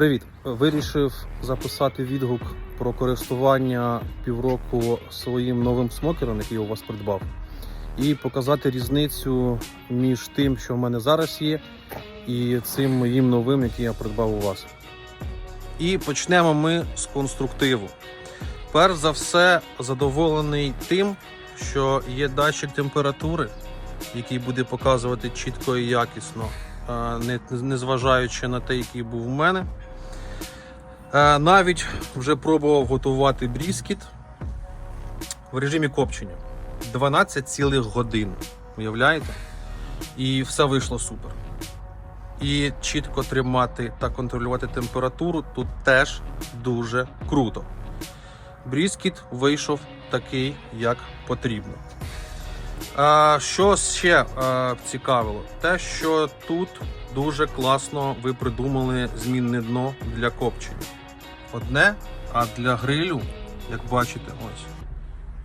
Привіт! Вирішив записати відгук про користування півроку своїм новим смокером, який я у вас придбав, і показати різницю між тим, що в мене зараз є, і цим моїм новим, який я придбав у вас. І почнемо ми з конструктиву. Перш за все, задоволений тим, що є датчик температури, який буде показувати чітко і якісно, е, не- незважаючи на те, який був у мене. Е, Навіть вже пробував готувати бріскіт в режимі копчення. 12 цілих годин. Уявляєте? І все вийшло супер. І чітко тримати та контролювати температуру тут теж дуже круто. Бріскіт вийшов такий, як потрібно. А, що ще а, цікавило? Те, що тут дуже класно ви придумали змінне дно для копчення. Одне, а для грилю, як бачите, ось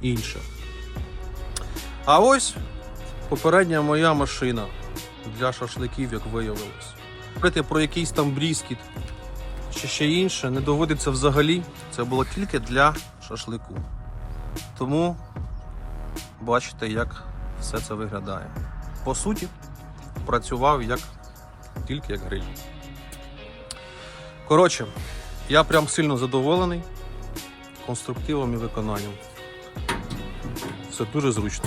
інше. А ось попередня моя машина для шашликів, як виявилось. Говорити про якийсь там бріскіт чи ще інше не доводиться взагалі. Це було тільки для шашлику. Тому бачите, як все це виглядає. По суті, працював як тільки як гриль. Коротше, я прям сильно задоволений конструктивом і виконанням. Все дуже зручно.